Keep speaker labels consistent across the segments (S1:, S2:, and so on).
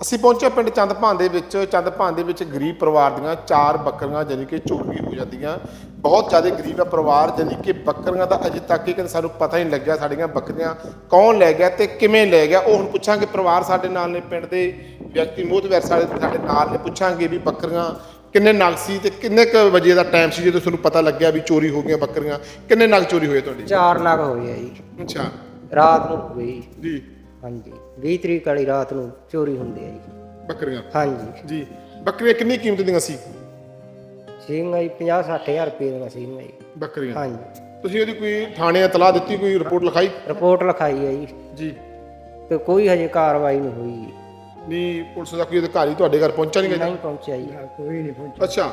S1: ਅਸੀਂ ਪਹੁੰਚੇ ਪਿੰਡ ਚੰਦਪਾਨ ਦੇ ਵਿੱਚ। ਚੰਦਪਾਨ ਦੇ ਵਿੱਚ ਗਰੀਬ ਪਰਿਵਾਰ ਦੀਆਂ ਚਾਰ ਬੱਕਰੀਆਂ ਜਾਨੀ ਕਿ ਚੋਰੀ ਹੋ ਜਾਂਦੀਆਂ। ਬਹੁਤ ਜ਼ਿਆਦਾ ਗਰੀਬ ਹੈ ਪਰਿਵਾਰ ਜਾਨੀ ਕਿ ਬੱਕਰੀਆਂ ਦਾ ਅਜੇ ਤੱਕ ਇਹ ਕਹਿੰਦੇ ਸਾਨੂੰ ਪਤਾ ਹੀ ਨਹੀਂ ਲੱਗਿਆ ਸਾਡੀਆਂ ਬੱਕਰੀਆਂ ਕੌਣ ਲੈ ਗਿਆ ਤੇ ਕਿਵੇਂ ਲੈ ਗਿਆ। ਉਹ ਹੁਣ ਪੁੱਛਾਂਗੇ ਪਰਿਵਾਰ ਸਾਡੇ ਨਾਲ ਨੇ ਪਿੰਡ ਦੇ ਵਿਅਕਤੀ ਮੋਹਤਵਰ ਸਾਡੇ ਸਾਡੇ ਨਾਲ ਨੇ। ਪੁੱਛਾਂਗੇ ਵੀ ਬੱਕਰੀਆਂ ਕਿੰਨੇ ਨਗ ਸੀ ਤੇ ਕਿੰਨੇ ਕੁ ਵਜੇ ਦਾ ਟਾਈਮ ਸੀ ਜਦੋਂ ਤੁਹਾਨੂੰ ਪਤਾ ਲੱਗਿਆ ਵੀ ਚੋਰੀ ਹੋ ਗਈਆਂ ਬੱਕਰੀਆਂ? ਕਿੰਨੇ ਨਗ ਚੋਰੀ ਹੋਏ ਤੁਹਾਡੀ?
S2: ਚਾਰ ਨਗ ਹੋਏ ਆ ਜੀ।
S1: ਅੱਛਾ।
S2: ਰਾਤ ਨੂੰ ਹੋਈ
S1: ਜੀ।
S2: ਹਾਂਜੀ 20 ਤਰੀਕ ਵਾਲੀ ਰਾਤ ਨੂੰ ਚੋਰੀ ਹੁੰਦੀ ਆ ਜੀ।
S1: ਬੱਕਰੀਆਂ?
S2: ਹਾਂਜੀ।
S1: ਜੀ। ਬੱਕਰੀਆਂ ਕਿੰਨੀ ਕੀਮਤ ਦੀਆਂ ਸੀ?
S2: ਸਿੰਘਾਂ ਜੀ 50 60000 ਰੁਪਏ ਦੀਆਂ ਸਿੰਘਾਂ ਜੀ।
S1: ਬੱਕਰੀਆਂ?
S2: ਹਾਂਜੀ।
S1: ਤੁਸੀਂ ਉਹਦੀ ਕੋਈ ਥਾਣੇ ਇਤਲਾਹ ਦਿੱਤੀ ਕੋਈ ਰਿਪੋਰਟ ਲਿਖਾਈ?
S2: ਰਿਪੋਰਟ ਲਿਖਾਈ ਹੈ ਜੀ।
S1: ਜੀ।
S2: ਤੇ ਕੋਈ ਹਜੇ ਕਾਰਵਾਈ ਨਹੀਂ ਹੋਈ ਜੀ।
S1: ਨਹੀਂ ਪੁਲਿਸ ਦਾ ਕੋਈ ਅਧਿਕਾਰੀ ਤੁਹਾਡੇ ਘਰ ਪਹੁੰਚਾ ਨਹੀਂ ਗਿਆ
S2: ਨਹੀਂ ਪਹੁੰਚਿਆ ਜੀ। ਕੋਈ ਨਹੀਂ ਪਹੁੰਚਿਆ।
S1: ਅੱਛਾ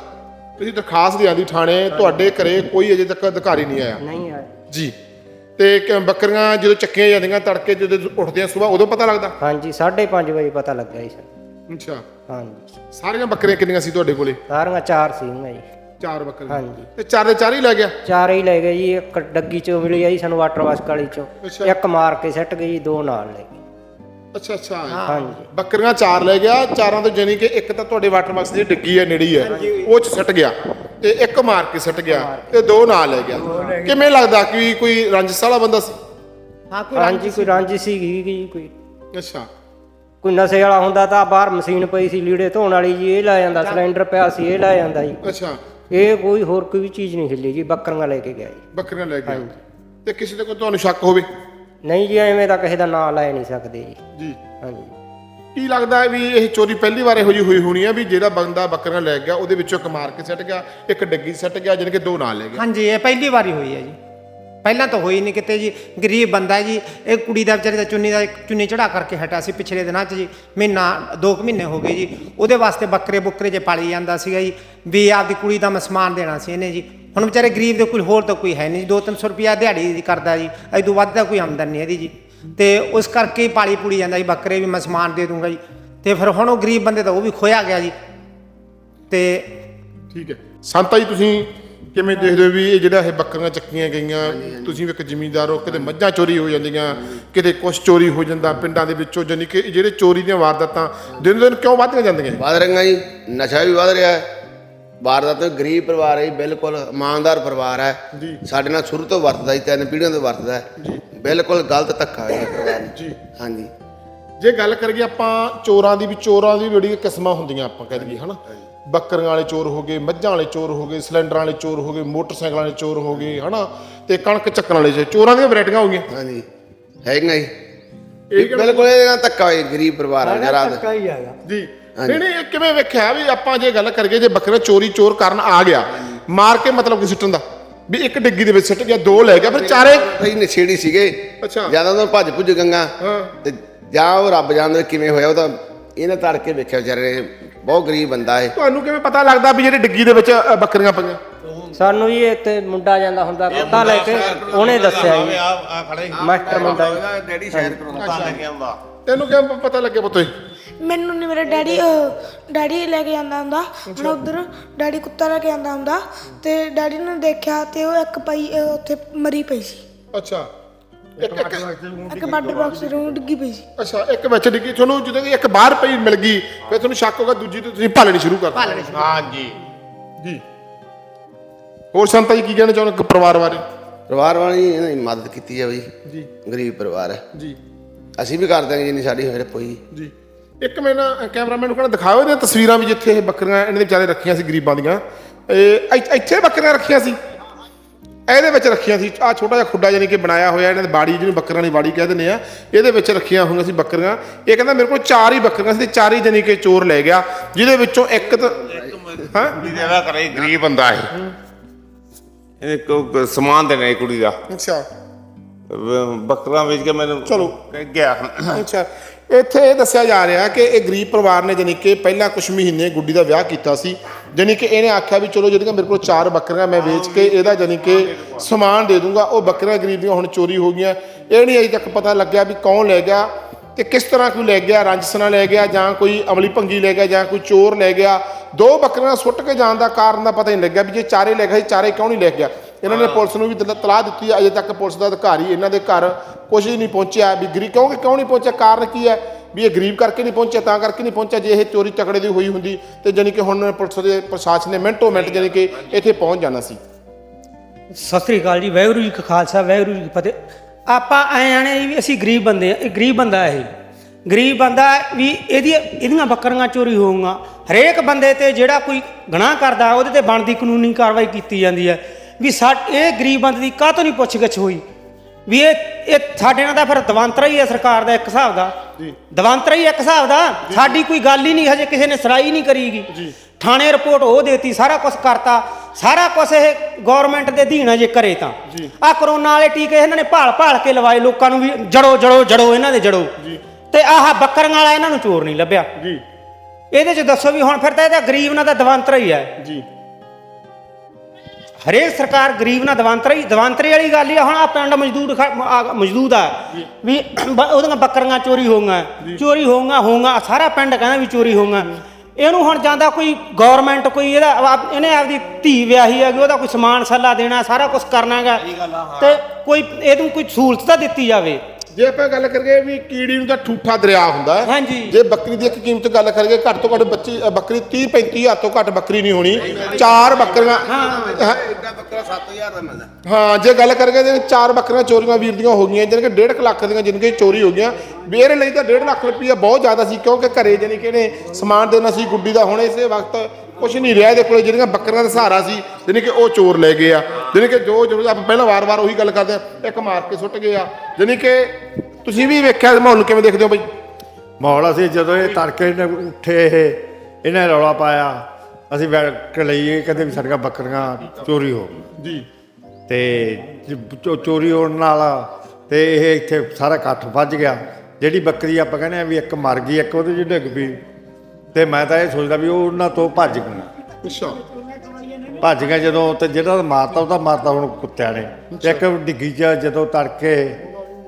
S1: ਤੁਸੀਂ ਦਰਖਾਸਤ ਲਿਆਂਦੀ ਥਾਣੇ ਤੁਹਾਡੇ ਘਰੇ ਕੋਈ ਅਜੇ ਤੱਕ ਅਧਿਕਾਰੀ ਨਹੀਂ ਆਇਆ?
S2: ਨਹੀਂ ਆਇਆ।
S1: ਜੀ। ਤੇ ਕਿ ਬੱਕਰੀਆਂ ਜਦੋਂ ਚੱਕੀਆਂ ਜਾਂਦੀਆਂ ਤੜਕੇ ਜਦੋਂ ਉੱਠਦੇ ਆ ਸਵੇਰ ਉਦੋਂ ਪਤਾ ਲੱਗਦਾ?
S2: ਹਾਂਜੀ 5:30 ਵਜੇ ਪਤਾ ਲੱਗਾ ਜੀ ਸਾਨੂੰ।
S1: ਅੱਛਾ।
S2: ਹਾਂਜੀ।
S1: ਸਾਰੀਆਂ ਬੱਕਰੀਆਂ ਕਿੰਨੀਆਂ ਸੀ ਤੁਹਾਡੇ ਕੋਲੇ?
S2: ਸਾਰੀਆਂ ਚਾਰ ਸਿੰਘਾਂ ਜੀ।
S1: ਚਾਰ ਬੱਕਰੀਆਂ।
S2: ਹਾਂਜੀ।
S1: ਤੇ ਚਾਰ ਦੇ ਚਾਰ ਹੀ ਲੈ ਗਿਆ?
S2: ਚਾਰ ਹੀ ਲੈ ਗਏ ਜੀ ਇੱਕ ਡੱਗੀ ਚੋਂ ਮਿਲੀ ਆ ਜੀ ਸਾਨੂੰ ਵਾਟਰ ਵਾਸਕ ਵਾਲੀ ਚੋਂ।
S1: ਅੱਛਾ।
S2: ਇੱਕ ਮਾਰ ਕੇ ਸੱਟ ਗਈ ਜੀ, ਦੋ ਨਾਲ ਲੈ ਗਏ।
S1: ਅੱਛਾ ਅੱਛਾ।
S2: ਹਾਂਜੀ।
S1: ਬੱਕਰੀਆਂ ਚਾਰ ਲੈ ਗਿਆ ਚਾਰਾਂ ਤੋਂ ਜਾਨੀ ਕਿ ਇੱਕ ਤਾਂ ਤੁਹਾਡੇ ਵਾਟਰ ਬਾਕਸ ਦੀ ਡਿੱਗੀ ਹੈ ਨੇੜੀ ਹੈ। ਉਹ ਚ ਸੱਟ ਗਿਆ ਤੇ ਇੱਕ ਮਾਰ ਕੇ ਸੱਟ ਗਿਆ ਤੇ ਦੋ ਨਾਲ ਲੈ ਗਿਆ। ਕਿਵੇਂ ਲੱਗਦਾ ਕਿ ਕੋਈ ਰੰਜਸ ਵਾਲਾ ਬੰਦਾ ਸੀ?
S2: ਹਾਂਜੀ ਕੋਈ ਰਾਂਝੀ ਸੀਗੀ ਜੀ ਕੋਈ।
S1: ਅੱਛਾ।
S2: ਕੋਈ ਨਸ਼ੇ ਵਾਲਾ ਹੁੰਦਾ ਤਾਂ ਬਾਹਰ ਮਸ਼ੀਨ ਪਈ ਸੀ ਲੀੜੇ ਧੋਣ ਵਾਲੀ ਜੀ ਇਹ ਲੈ ਜਾਂਦਾ ਸਿਲੰਡਰ ਪਿਆ ਸੀ ਇਹ ਲੈ ਜਾਂਦਾ ਜੀ।
S1: ਅੱਛਾ।
S2: ਇਹ ਕੋਈ ਹੋਰ ਕੋਈ ਵੀ ਚੀਜ਼ ਨਹੀਂ ਹਿੱਲੀ ਜੀ ਬੱਕਰੀਆਂ ਲੈ ਕੇ ਗਿਆ ਜੀ।
S1: ਬੱਕਰੀਆਂ ਲੈ ਗਿਆ। ਤੇ ਕਿਸੇ ਦੇ ਕੋਈ ਤੁਹਾਨੂੰ ਸ਼ੱਕ ਹੋਵੇ?
S2: ਨਹੀਂ ਜੀ ਐਵੇਂ ਤਾਂ ਕਿਸੇ ਦਾ ਨਾਂ ਲੈ ਨਹੀਂ ਸਕਦੇ ਜੀ।
S1: ਜੀ।
S2: ਹਾਂਜੀ।
S1: ਕੀ ਲੱਗਦਾ ਹੈ ਵੀ ਇਹ ਚੋਰੀ ਪਹਿਲੀ ਵਾਰ ਇਹੋ ਜਿਹੀ ਹੋਈ ਹੋਣੀ ਹੈ ਵੀ ਜਿਹੜਾ ਬੰਦਾ ਬੱਕਰੀਆਂ ਲੈ ਗਿਆ ਉਹਦੇ ਵਿੱਚੋਂ ਇੱਕ ਮਾਰ ਕੇ ਸੱਟ ਗਿਆ ਇੱਕ ਡੱਗੀ ਸੱਟ ਗਿਆ ਜਾਣੀ ਕਿ ਦੋ ਨਾਲ ਲੈ ਗਿਆ
S3: ਹਾਂਜੀ ਇਹ ਪਹਿਲੀ ਵਾਰੀ ਹੋਈ ਹੈ ਜੀ। ਪਹਿਲਾਂ ਤਾਂ ਹੋਈ ਨਹੀਂ ਕਿਤੇ ਜੀ। ਗਰੀਬ ਬੰਦਾ ਹੈ ਜੀ। ਇਹ ਕੁੜੀ ਦਾ ਵਿਚਾਰੇ ਦਾ ਚੁੰਨੀ ਦਾ ਚੁੰਨੀ ਚੜਾ ਕਰਕੇ ਹਟਾ ਸੀ ਪਿਛਲੇ ਦਿਨਾਂ 'ਚ ਜੀ। ਮਹੀਨਾ ਦੋ ਕੁ ਮਹੀਨੇ ਹੋ ਗਏ ਜੀ। ਉਹਦੇ ਵਾਸਤੇ ਬੱਕਰੇ ਬੁੱਕਰੇ ਜੇ ਪਾਲੀ ਜਾਂਦਾ ਸੀਗਾ ਜੀ। ਵੀ ਆਪਦੀ ਕੁੜੀ ਦਾ ਮਸਮਾਨ ਦੇਣਾ ਸੀ ਇਹਨੇ ਜੀ। ਹੁਣ ਵਿਚਾਰੇ ਗਰੀਬ ਦੇ ਕੋਈ ਹੋਰ ਤਾਂ ਕੋਈ ਹੈ ਨਹੀਂ ਜੀ 2-300 ਰੁਪਿਆ ਦਿਹਾੜੀ ਦੀ ਕਰਦਾ ਜੀ ਇਹ ਤੋਂ ਵੱਧ ਦਾ ਕੋਈ ਆਮਦਨ ਨਹੀਂ ਇਹਦੀ ਜੀ। ਤੇ ਉਸ ਕਰਕੇ ਹੀ ਪਾਲੀ ਪੂੜੀ ਜਾਂਦਾ ਜੀ ਬੱਕਰੇ ਵੀ ਮਸਮਾਨ ਦੇ ਦੂੰਗਾ ਜੀ। ਤੇ ਫਿਰ ਹੁਣ ਉਹ ਗਰੀਬ ਬੰਦੇ ਦਾ ਉਹ ਵੀ ਖੋਇਆ ਗਿਆ ਜੀ। ਤੇ
S1: ਠੀਕ ਹੈ। ਸੰਤਾ ਜੀ ਤੁਸੀਂ ਕਿਵੇਂ ਦੇਖਦੇ ਹੋ ਵੀ ਇਹ ਜਿਹੜਾ ਇਹ ਬੱਕਰੀਆਂ ਚੱਕੀਆਂ ਗਈਆਂ ਤੁਸੀਂ ਵੀ ਇੱਕ ਜ਼ਿਮੀਂਦਾਰ ਹੋ ਕਿਤੇ ਮੱਝਾਂ ਚੋਰੀ ਹੋ ਜਾਂਦੀਆਂ ਕਿਤੇ ਕੁਛ ਚੋਰੀ ਹੋ ਜਾਂਦਾ ਪਿੰਡਾਂ ਦੇ ਵਿੱਚੋਂ ਜਾਨੀ ਕਿ ਇਹ ਜਿਹੜੇ ਚੋਰੀ ਦੀਆਂ ਵਾਰਦਾਤਾਂ ਦਿਨ ਦਿਨ ਕਿਉਂ ਵੱਧਦੀਆਂ ਜਾਂਦੀਆਂ
S4: ਵਧ ਰਹੀਆਂ ਜੀ ਨਸ਼ਾ ਵੀ ਵਧ ਰਿਹਾ ਹੈ। ਵਾਰਦਾਤ ਗਰੀਬ ਪਰਿਵਾਰ ਹੈ ਬਿਲਕੁਲ ਇਮਾਨਦਾਰ ਪਰਿਵਾਰ ਹੈ।
S1: ਜੀ।
S4: ਸਾਡੇ ਨਾਲ ਸ਼ੁਰੂ ਤੋਂ ਵਰਤਦਾ ਜੀ ਤਿੰਨ ਪੀੜ੍ਹੀਆਂ ਤੋਂ ਵਰਤਦਾ ਹੈ। ਬਿਲਕੁਲ ਗਲਤ ਧੱਕਾ ਹੈ ਜੀ ਪਰਿਵਾਰ। ਨੂੰ
S1: ਜੀ।
S4: ਹਾਂਜੀ।
S1: ਜੇ ਗੱਲ ਕਰੀਏ ਆਪਾਂ ਚੋਰਾਂ ਦੀ ਵੀ ਚੋਰਾਂ ਦੀ ਵੀ ਬੜੀ ਕਿਸਮਾਂ ਹੁੰਦੀਆਂ ਆਪਾਂ ਕਹਿ ਦਈਏ ਹਨਾ? ਬੱਕਰੀਆਂ ਵਾਲੇ ਚੋਰ ਹੋ ਗਏ ਮੱਝਾਂ ਵਾਲੇ ਚੋਰ ਹੋ ਗਏ ਸਿਲੰਡਰਾਂ ਵਾਲੇ ਚੋਰ ਹੋ ਗਏ ਮੋਟਰਸਾਈਕਲਾਂ ਵਾਲੇ ਚੋਰ ਹੋ ਗਏ ਹਨਾ? ਤੇ ਕਣਕ ਚੱਕਣ ਵਾਲੇ ਚੋਰ। ਚੋਰਾਂ ਦੀਆਂ ਵੈਰਾਈਟੀਆਂ ਹੋ ਗਈਆਂ।
S4: ਹਾਂਜੀ। ਹੈਗਾ ਜੀ। ਇਹ ਬਿਲਕੁਲ ਇਹਦੇ ਨਾਲ ਧੱਕਾ ਹੈ ਗਰੀਬ ਪਰਿਵਾਰ ਹੈ ਜਰਾ
S1: ਜੀ। ਨਹੀਂ ਨਹੀਂ ਇਹ ਕਿਵੇਂ ਵੇਖਿਆ ਵੀ ਆਪਾਂ ਜੇ ਗੱਲ ਕਰੀਏ ਜੇ ਬੱਕਰਾ ਚੋਰੀ ਚੋਰ ਕਰਨ ਆ ਗਿਆ ਮਾਰ ਕੇ ਮਤਲਬ ਕਿ ਸਿੱਟਣ ਦਾ ਵੀ ਇੱਕ ਡਿੱਗੀ ਦੇ ਵਿੱਚ ਸਿੱਟ ਗਿਆ ਦੋ ਲੈ ਗਿਆ ਫਿਰ ਚਾਰੇ
S4: ਕਈ ਨਸ਼ੇੜੀ ਸੀਗੇ।
S1: ਅੱਛਾ।
S4: ਜ਼ਿਆਦਾ ਤਾਂ ਭੱਜ ਭੁੱਜ ਗੰਗਾ।
S1: ਹਾਂ।
S4: ਤੇ ਜਾਂ ਉਹ ਰੱਬ ਜਾਣਦਾ ਕਿਵੇਂ ਹੋਇਆ ਉਹ ਤਾਂ ਇਹਨੇ ਤੜਕੇ ਵੇਖਿਆ ਵਿਚਾਰੇ ਬਹੁਤ ਗਰੀਬ ਬੰਦਾ ਹੈ
S1: ਤੁਹਾਨੂੰ ਕਿਵੇਂ ਪਤਾ ਲੱਗਦਾ ਵੀ ਜਿਹੜੀ ਡਿੱਗੀ ਦੇ ਵਿੱਚ ਬੱਕਰੀਆਂ ਪਈਆਂ?
S2: ਸਾਨੂੰ ਜੀ ਇੱਥੇ ਮੁੰਡਾ ਜਾਂਦਾ ਹੁੰਦਾ ਕੁੱਤਾ ਲੈ ਕੇ ਉਹਨੇ ਦੱਸਿਆ ਜੀ।
S5: ਆ ਆ ਖੜਾ ਹੀ
S2: ਮਾਸਟਰ ਮੁੰਡਾ।
S4: ਡੈਡੀ ਸ਼ਾਇਦ ਕਰਾਉਂਦਾ
S5: ਤਾਂ ਲੈ ਕੇ ਆਉਂਦਾ।
S1: ਤੈਨੂੰ ਕਿਵੇਂ ਪਤਾ ਲੱਗਿਆ ਪੁੱਤ ਇਹ?
S6: ਮੈਨੂੰ ਨਹੀਂ ਮੇਰੇ ਡੈਡੀ ਅਹ, ਡੈਡੀ ਲੈ ਕੇ ਜਾਂਦਾ ਹੁੰਦਾ। ਹੁਣ ਉਧਰ ਡੈਡੀ ਕੁੱਤਾ ਲੈ ਕੇ ਆਂਦਾ ਹੁੰਦਾ ਤੇ ਡੈਡੀ ਨੇ ਦੇਖਿਆ ਤੇ ਉਹ ਇੱਕ ਪਈ ਅਹ, ਉੱਥੇ ਮਰੀ ਪਈ ਸੀ।
S1: ਅੱਛਾ। ਇੱਕ ਇੱਕ
S6: ਬਾਕਸ ਨੂੰ ਡਿੱਗੀ ਪਈ ਸੀ।
S1: ਅੱਛਾ ਇੱਕ ਵਿੱਚ ਡਿੱਗੀ। ਤੁਹਾਨੂੰ ਜਦੋਂ ਕਿ ਇੱਕ ਬਾਹਰ ਪਈ ਮਿਲ ਗਈ ਫਿਰ ਤੁਹਾਨੂੰ ਸ਼ੱਕ ਹੋਗਾ ਦੂਜੀ ਤੋਂ ਤੁਸੀਂ ਭਾਲਣੀ ਸ਼ੁਰੂ ਕਰ ਭਾਲਣੀ
S5: ਹਾਂਜੀ
S1: ਜੀ। ਹੋਰ ਸੰਤਾ ਜੀ ਕੀ ਕਹਿਣਾ ਚਾਹੁੰਦੇ ਇੱਕ ਪਰਿਵਾਰ ਬਾਰੇ?
S4: ਪਰਿਵਾਰ ਵਾਲੀ ਇਹਨਾਂ ਦੀ ਮਦਦ ਕੀਤੀ ਜਾਵੇ। ਜੀ।
S1: ਜੀ
S4: ਗਰੀਬ ਪਰਿਵਾਰ ਹੈ।
S1: ਜੀ।
S4: ਅਸੀਂ ਵੀ ਕਰ ਦਾਂਗੇ ਜਿੰਨੀ ਸਾਡੀ ਹੈਲਪ ਹੋਈ
S1: ਜੀ। ਇੱਕ ਮੈਂ ਨਾ ਕੈਮਰਾਮੈਨ ਨੂੰ ਕਹਿੰਦਾ ਦਿਖਾਓ ਇਹਦੀਆਂ ਤਸਵੀਰਾਂ ਵੀ ਜਿੱਥੇ ਇਹ ਬੱਕਰੀਆਂ ਇਹਨਾਂ ਦੇ ਵਿਚਾਰੇ ਰੱਖੀਆਂ ਸੀ ਗਰੀਬਾਂ ਦੀਆਂ। ਇਹ ਇੱਥੇ- ਬੱਕਰੀਆਂ ਰੱਖੀਆਂ ਸੀ। ਇਹਦੇ ਵਿੱਚ ਰੱਖੀਆਂ ਸੀ। ਆ ਛੋਟਾ ਜਿਹਾ ਖੁੱਡਾ ਜਾਨੀ ਕਿ ਬਣਾਇਆ ਹੋਇਆ ਇਹਨਾਂ ਦੇ ਬਾੜੀ ਜਿਹਨੂੰ ਬੱਕਰੀਆਂ ਦੀ ਬਾੜੀ ਕਹਿ ਦਿੰਦੇ ਆ ਇਹਦੇ ਵਿੱਚ ਰੱਖੀਆਂ ਹੋਈਆਂ ਸੀ ਬੱਕਰੀਆਂ। ਇਹ ਕਹਿੰਦਾ ਮੇਰੇ ਕੋਲ ਚਾਰ ਹੀ ਬੱਕਰੀਆਂ ਸੀ ਤੇ ਚਾਰ ਹੀ ਜਾਨੀ ਕਿ ਚੋਰ ਲੈ ਗਿਆ ਜਿਹਦੇ ਵਿੱਚੋਂ ਇੱਕ ਤਾਂ ਹਾਂ?
S5: ਕੁੜੀ ਦੇ ਵਿਆਹ ਕਰੇ ਗਰੀਬ ਬੰਦਾ ਹੈ ਇਹ ਕੋ ਸਮਾਨ ਦੇਣਾ ਹੈ ਕੁੜੀ ਦਾ।
S1: ਅੱਛਾ।
S5: ਵ- ਬੱਕਰਾ ਵੇਚ ਕੇ ਮੈਨੂੰ
S1: ਚਲੋ।
S5: ਗਿਆ।
S1: ਅੱਛਾ। ਇੱਥੇ ਇਹ ਦੱਸਿਆ ਜਾ ਰਿਹਾ ਕਿ ਇਹ ਗਰੀਬ ਪਰਿਵਾਰ ਨੇ ਜਾਨੀ ਕਿ ਪਹਿਲਾਂ ਕੁਝ ਮਹੀਨੇ ਗੁੱਡੀ ਦਾ ਵਿਆਹ ਕੀਤਾ ਸੀ। ਜਾਨੀ ਕਿ ਇਹਨੇ ਆਖਿਆ ਵੀ ਚਲੋ ਜਿਹੜੀਆਂ ਮੇਰੇ ਕੋਲ ਚਾਰ ਬੱਕਰੀਆਂ ਮੈਂ ਵੇਚ ਕੇ ਇਹਦਾ ਜਾਨੀ ਕਿ ਸਮਾਨ ਦੇ ਦੂੰਗਾ। ਉਹ ਬੱਕਰੀਆਂ ਗਰੀਬ ਦੀਆਂ ਹੁਣ ਚੋਰੀ ਹੋ ਗਈਆਂ। ਇਹ ਨਹੀਂ ਅਜੇ ਤੱਕ ਪਤਾ ਲੱਗਿਆ ਵੀ ਕੌਣ ਲੈ ਗਿਆ ਤੇ ਕਿਸ ਤਰ੍ਹਾਂ ਕੋਈ ਲੈ ਗਿਆ ਰੰਜਸ ਨਾਲ ਲੈ ਗਿਆ ਜਾਂ ਕੋਈ ਅਮਲੀ ਭੰਗੀ ਲੈ ਗਿਆ ਜਾਂ ਕੋਈ ਚੋਰ ਲੈ ਗਿਆ। ਦੋ ਬੱਕਰੀਆਂ ਸੁੱਟ ਕੇ ਜਾਣ ਦਾ ਕਾਰਨ ਦਾ ਪਤਾ ਨਹੀਂ ਲੱਗਿਆ ਵੀ ਜੇ ਚਾਰੇ ਲੈ ਗਏ ਚਾਰੇ ਕਿਉਂ ਨਹੀਂ ਲੈ ਗਿਆ? ਇਹਨਾਂ ਨੇ ਪੁਲਿਸ ਨੂੰ ਵੀ ਤਲਾ- ਤਲਾਹ ਦਿੱਤੀ ਹੈ ਅਜੇ ਤੱਕ ਪੁਲਿਸ ਦਾ ਅਧਿਕਾਰੀ ਇਹਨਾਂ ਦੇ ਘਰ ਕੁਛ ਹੀ ਨਹੀਂ ਪਹੁੰਚਿਆ। ਵੀ ਗਰੀਬ ਕਿਉਂਕਿ ਕਿਉਂ ਨਹੀਂ ਪਹੁੰਚਿਆ? ਕਾਰਨ ਕੀ ਹੈ? ਵੀ ਇਹ ਗਰੀਬ ਕਰਕੇ ਨਹੀਂ ਪਹੁੰਚਿਆ ਤਾਂ ਕਰਕੇ ਨਹੀਂ ਪਹੁੰਚਿਆ ਜੇ ਇਹ ਚੋਰੀ ਤਕੜੇ ਦੀ ਹੋਈ ਹੁੰਦੀ ਤੇ ਜਾਣੀ ਕਿ ਹੁਣ ਪੁਲਿਸ ਦੇ ਪ੍ਰਸ਼ਾਸਨ ਨੇ ਮਿੰਟੋ ਮਿੰਟ ਜਾਣੀ ਕਿ ਇੱਥੇ ਪਹੁੰਚ ਜਾਣਾ ਸੀ।
S2: ਸਤਿ ਸ੍ਰੀ ਅਕਾਲ ਜੀ ਵਾਹਿਗੁਰੂ ਜੀ ਕਾ ਖਾਲਸਾ ਵਾਹਿਗੁਰੂ ਜੀ ਕੀ ਫਤਿਹ। ਆਪਾਂ ਐ ਆਣੇ ਵੀ ਅਸੀਂ ਗਰੀਬ ਬੰਦੇ ਆ ਇਹ ਗਰੀਬ ਬੰਦਾ ਇਹ। ਗਰੀਬ ਬੰਦਾ ਵੀ ਇਹਦੀ ਇਹਦੀਆਂ ਬੱਕਰੀਆਂ ਚੋਰੀ ਹੋਊਗਾ ਹਰੇਕ ਬੰਦੇ ਤੇ ਜਿਹੜਾ ਕੋਈ ਗੁਨਾਹ ਕਰਦਾ ਉਹਦੇ ਤੇ ਬਣਦੀ ਕਾਨੂੰਨੀ ਕਾਰਵਾਈ ਕੀਤੀ ਜਾਂਦੀ ਹੈ। ਵੀ ਸਾ ਇਹ ਗਰੀਬ ਬੰਦੇ ਦੀ ਕਾਹਤੋਂ ਨਹੀਂ ਪੁੱਛਗਿੱਛ ਹੋਈ? ਵੀ ਇਹ ਇਹ ਸਾਡੇ ਨਾਲ ਤਾਂ ਫਿਰ ਦਵੰਤਰਾ ਹੀ ਹੈ ਸਰਕਾਰ ਦਾ ਇੱਕ ਹਿਸਾਬ ਦਾ। ਜੀ। ਦਵੰਤਰਾ ਹੀ ਇੱਕ ਹਿਸਾਬ ਦਾ। ਸਾਡੀ ਕੋਈ ਗੱਲ ਹੀ ਨਹੀਂ ਹਜੇ ਕਿਸੇ ਨੇ ਸਰਾਈ ਨਹੀਂ ਕਰੀਗੀ। ਜੀ। ਥਾਣੇ ਰਿਪੋਰਟ ਉਹ ਦੇਤੀ ਸਾਰਾ ਕੁਝ ਕਰਤਾ। ਸਾਰਾ ਕੁਝ ਇਹ ਗਵਰਨਮੈਂਟ ਦੇ ਅਧੀਨ ਹੈ ਜੇ ਕਰੇ ਤਾਂ। ਆ ਕਰੋਨਾ ਵਾਲੇ ਟੀਕੇ ਇਹਨਾਂ ਨੇ ਭਾਲ ਭਾਲ ਕੇ ਲਵਾਏ ਲੋਕਾਂ ਨੂੰ ਵੀ ਜੜੋ ਜੜੋ ਜੜੋ ਇਹਨਾਂ ਦੇ ਜੜੋ। ਤੇ ਆਹ ਬੱਕਰੀਆਂ ਵਾਲਾ ਇਹਨਾਂ ਨੂੰ ਚੋਰ ਨਹੀਂ ਲੱਭਿਆ।
S1: ਜੀ।
S2: ਇਹਦੇ ਚ ਦੱਸੋ ਵੀ ਹੁਣ ਫਿਰ ਤਾਂ ਇਹਦਾ ਗਰੀਬ ਨਾਲ ਤਾਂ ਦਵੰਤਰਾ ਹੀ ਹੈ।
S1: ਜੀ।
S2: ਹਰੇਕ ਸਰਕਾਰ ਗਰੀਬ ਨਾਲ ਦਵੰਤਰੀ ਦਵੰਤਰੀ ਵਾਲੀ ਗੱਲ ਹੀ ਆ। ਹੁਣ ਆ ਪਿੰਡ ਮਜ਼ਦੂਰ ਖ- ਆ ਮਜ਼ਦੂਦ ਆ ਵੀ ਉਹਦੀਆਂ ਬੱਕਰੀਆਂ ਚੋਰੀ ਹੋਊਗਾ ਚੋਰੀ ਹੋਊਗਾ ਹੋਊਗਾ ਸਾਰਾ ਪਿੰਡ ਕਹਿੰਦਾ ਵੀ ਚੋਰੀ ਹੋਊਗਾ ਇਹਨੂੰ ਹੁਣ ਜਾਂਦਾ ਕੋਈ ਗਵਰਨਮੈਂਟ ਕੋਈ ਇਹਦਾ ਇਹਨੇ ਆਪਦੀ ਧੀ ਵਿਆਹੀ ਹੈਗੀ ਉਹਦਾ ਕੋਈ ਸਮਾਨ ਸੱਲਾ ਦੇਣਾ ਸਾਰਾ ਕੁਝ ਕਰਨਾਗਾ ਤੇ ਕੋਈ ਇਹਨੂੰ ਕੋਈ ਸਹੂਲਤ ਤਾਂ ਦਿੱਤੀ ਜਾਵੇ।
S1: ਜੇ ਆਪਾਂ ਗੱਲ ਕਰੀਏ ਵੀ ਕੀੜੀ ਨੂੰ ਤਾਂ ਠੂਠਾ ਦਰਿਆ ਹੁੰਦਾ ਹੈ
S2: ਹਾਂਜੀ।
S1: ਜੇ ਬੱਕਰੀ ਦੀ ਇੱਕ ਕੀਮਤ ਗੱਲ ਕਰੀਏ ਘੱਟ ਤੋਂ ਘੱਟ ਬੱਚੀ ਅ, ਬੱਕਰੀ 30 35 ਹਜ਼ਾਰ ਤੋਂ ਘੱਟ ਬੱਕਰੀ ਨਹੀਂ ਹੋਣੀ। ਚਾਰ ਬੱਕਰੀਆਂ ਹਾਂ।
S4: ਐਡਾ ਬੱਕਰਾ 7000 ਦਾ ਮਿਲਦਾ।
S1: ਹਾਂ ਜੇ ਗੱਲ ਕਰੀਏ ਤੇ ਚਾਰ ਬੱਕਰੀਆਂ ਚੋਰੀਆਂ ਵੀਰ ਦੀਆਂ ਹੋ ਗਈਆਂ ਜਾਣੀ ਕਿ 1.5 ਲੱਖ ਦੀਆਂ ਜਿੰਨ ਕਿ ਚੋਰੀ ਹੋ ਗਈਆਂ। ਇਹਦੇ ਲਈ ਤਾਂ 1.5 ਲੱਖ ਰੁਪਈਆ ਬਹੁਤ ਜ਼ਿਆਦਾ ਸੀ ਕਿਉਂਕਿ ਘਰੇ ਜਾਣੀ ਕਿ ਇਹਨੇ ਸਮਾਨ ਦੇਣਾ ਸੀ ਗੁੱਡੀ ਦਾ ਹੁਣ ਇਸੇ ਵਕਤ ਕੁਝ ਨਹੀਂ ਰਿਹਾ। ਇਹਦੇ ਕੋਲੇ ਜਿਹੜੀਆਂ ਬੱਕਰੀਆਂ ਦਾ ਸਹਾਰਾ ਸੀ ਜਾਣੀ ਕਿ ਉਹ ਚੋਰ ਲੈ ਗਏ ਆ। ਜਾਣੀ ਕਿ ਜੋ ਜੋ ਆਪਾਂ ਪਹਿਲਾਂ ਵਾਰ-ਵਾਰ ਉਹੀ ਗੱਲ ਕਰਦੇ ਆ ਇੱਕ ਮਾਰ ਕੇ ਸੁੱਟ ਗਏ ਆ। ਜਾਣੀ ਕਿ ਤੁਸੀਂ ਵੀ ਵੇਖਿਆ ਮਾਹੌਲ ਨੂੰ ਕਿਵੇਂ ਦੇਖਦੇ ਹੋ ਬਈ?
S7: ਮਾਹੌਲ ਅਸੀਂ ਜਦੋਂ ਇਹ ਤੜਕੇ ਨੇ ਉੱਠੇ ਇਹ ਇਹਨੇ ਰੌਲਾ ਪਾਇਆ। ਅਸੀਂ ਬੈਠ ਲਈਏ ਕਹਿੰਦੇ ਵੀ ਸਾਡੀਆਂ ਬੱਕਰੀਆਂ ਚੋਰੀ ਹੋ ਗਈਆਂ।
S1: ਜੀ।
S7: ਤੇ ਚੋਰੀ ਹੋਣ ਨਾਲ ਤੇ ਇਹ ਇੱਥੇ ਸਾਰਾ ਇਕੱਠ ਵੱਜ ਗਿਆ। ਜਿਹੜੀ ਬੱਕਰੀ ਆਪਾਂ ਕਹਿੰਦੇ ਆ ਵੀ ਇੱਕ ਮਰ ਗਈ ਇੱਕ ਉਹਦੇ ਜਿਹੀ ਡਿੱਗ ਪਈ ਤੇ ਮੈਂ ਤਾਂ ਇਹ ਸੋਚਦਾ ਵੀ ਉਹ ਉਹਨਾਂ ਤੋਂ ਭੱਜ ਗਈਆਂ।
S1: ਅੱਛਾ।
S7: ਭੱਜ ਗਿਆ ਜਦੋਂ ਤੇ ਜਿਹੜਾ ਮਾਰਤਾ ਉਹਦਾ ਮਾਰਤਾ ਹੁਣ ਕੁੱਤਿਆਂ ਨੇ। ਤੇ ਇੱਕ ਡਿੱਗੀ 'ਚ ਜਦੋਂ ਤੜਕੇ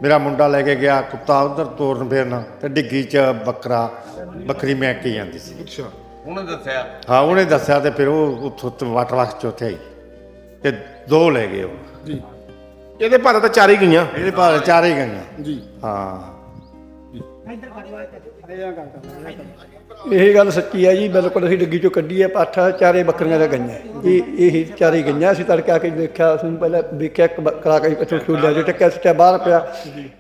S7: ਮੇਰਾ ਮੁੰਡਾ ਲੈ ਕੇ ਗਿਆ ਕੁੱਤਾ ਉਧਰ ਤੋਰਨ ਫੇਰਨ ਤੇ ਡਿੱਗੀ 'ਚ ਬੱਕਰਾ ਬੱਕਰੀ ਮੈਂ ਕੀ ਜਾਂਦੀ ਸੀ।
S1: ਅੱਛਾ।
S5: ਉਹਨੇ ਦੱਸਿਆ?
S7: ਹਾਂ ਉਹਨੇ ਦੱਸਿਆ ਤੇ ਫਿਰ ਉਹ ਉੱਥੋਂ ਤੋਂ ਵਟ ਵਟ ਚੌਥੇ ਆਈ। ਤੇ ਦੋ ਲੈ ਗਏ ਉਹ।
S1: ਜੀ। ਇਹਦੇ ਭਾਰਤ ਤਾਂ ਚਾਰ ਹੀ ਗਈਆਂ।
S7: ਇਹਦੇ ਭਾਰ ਚਾਰੇ ਹੀ ਗਈਆਂ।
S1: ਜੀ।
S7: ਹਾਂ।
S8: ਇਹ ਗੱਲ ਸੱਚੀ ਹੈ ਜੀ ਬਿਲਕੁਲ ਅਸੀਂ ਡੱਗੀ ਚੋਂ ਕੱਢੀ ਹੈ ਪਾਠਾ ਚਾਰੇ ਬੱਕਰੀਆਂ ਦਾ ਗਈਆਂ। ਇਹ ਇਹ ਚਾਰੇ ਗਈਆਂ ਅਸੀਂ ਤੜਕੇ ਕੇ ਦੇਖਿਆ ਅਸੀਂ ਪਹਿਲਾਂ ਵੇਖਿਆ ਇੱਕ ਬੱਕਰਾ ਕੇ ਇੱਥੋਂ ਛੋਲਿਆ ਜੋ ਟੱਕਿਆ ਸੱਚਾ ਬਾਹਰ ਪਿਆ।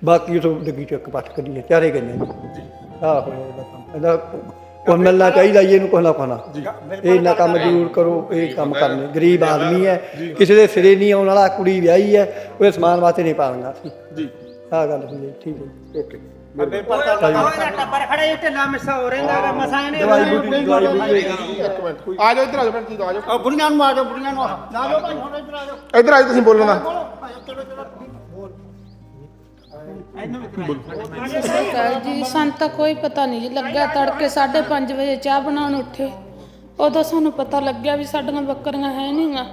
S8: ਬਾਕੀ ਉਥੋਂ ਡੱਗੀ ਚੋਂ ਇੱਕ ਪੱਠ ਕੱਢੀ ਹੈ ਚਾਰੇ ਗਈਆਂ ਜੀ। ਆਹ ਹੋਇਆ ਇਹਦਾ ਕੋਈ ਮਿਲਣਾ ਚਾਹੀਦਾ ਜੀ ਇਹਨੂੰ ਕੋਈ ਨਾ ਕੋਨਾ ਇਹ ਇੰਨਾ ਕੰਮ ਜ਼ਰੂਰ ਕਰੋ ਇਹ ਕੰਮ ਕਰਨੇ ਗਰੀਬ ਆਦਮੀ ਹੈ। ਕਿਸੇ ਦੇ ਸਿਰੇ ਨਹੀਂ ਆਉਣ ਵਾਲਾ ਕੁੜੀ ਵਿਆਹੀ ਹੈ ਉਹਦੇ ਸਮਾਨ ਵਾਸਤੇ ਨਹੀਂ ਸੀ
S1: ਜੀ।
S8: ਆਹ ਗੱਲ ਹੋਈ ਹੈ ਠੀਕ ਹੈ ਜੀ।
S1: ਓਕੇ
S2: ਟੱਬਰ ਖੜਾ ਇਹ ਢਿੱਲਾ ਮਿੱਸਾ ਹੋ ਰਹਿੰਦਾ ਮਸਾ ਇਹਨੇ
S8: ਦਵਾਈ ਬੂਟੀ ਦਵਾਈ ਬੂਟੀ
S1: ਇੱਕ ਮਿੰਟ ਆ ਜਾਓ ਇੱਧਰ ਆ ਜਾਓ ਭੈਣ ਜੀ ਆ ਜਾਓ।
S8: ਬੁੜੀਆਂ ਨੂੰ ਆ ਜਾਓ ਬੁੜੀਆਂ ਨੂੰ ਆ ਜਾਓ। ਭਾਈ ਹੁਣ ਇੱਧਰ ਆ ਜਾਓ।
S1: ਇੱਧਰ ਆ ਜਾਓ ਤੁਸੀਂ ਬੋਲਣਾ
S9: ਸਰਕਾਰ ਜੀ ਸਾਨੂੰ ਤਾਂ ਕੋਈ ਪਤਾ ਨਹੀਂ ਜੀ ਲੱਗਾ ਤੜਕੇ 5:30 ਵਜੇ ਚਾਹ ਬਣਾਉਣ ਉੱਠੇ। ਉਦੋਂ ਸਾਨੂੰ ਪਤਾ ਲੱਗਿਆ ਵੀ ਸਾਡੀਆਂ ਬੱਕਰੀਆਂ ਹੈ ਨਹੀਂਗਾ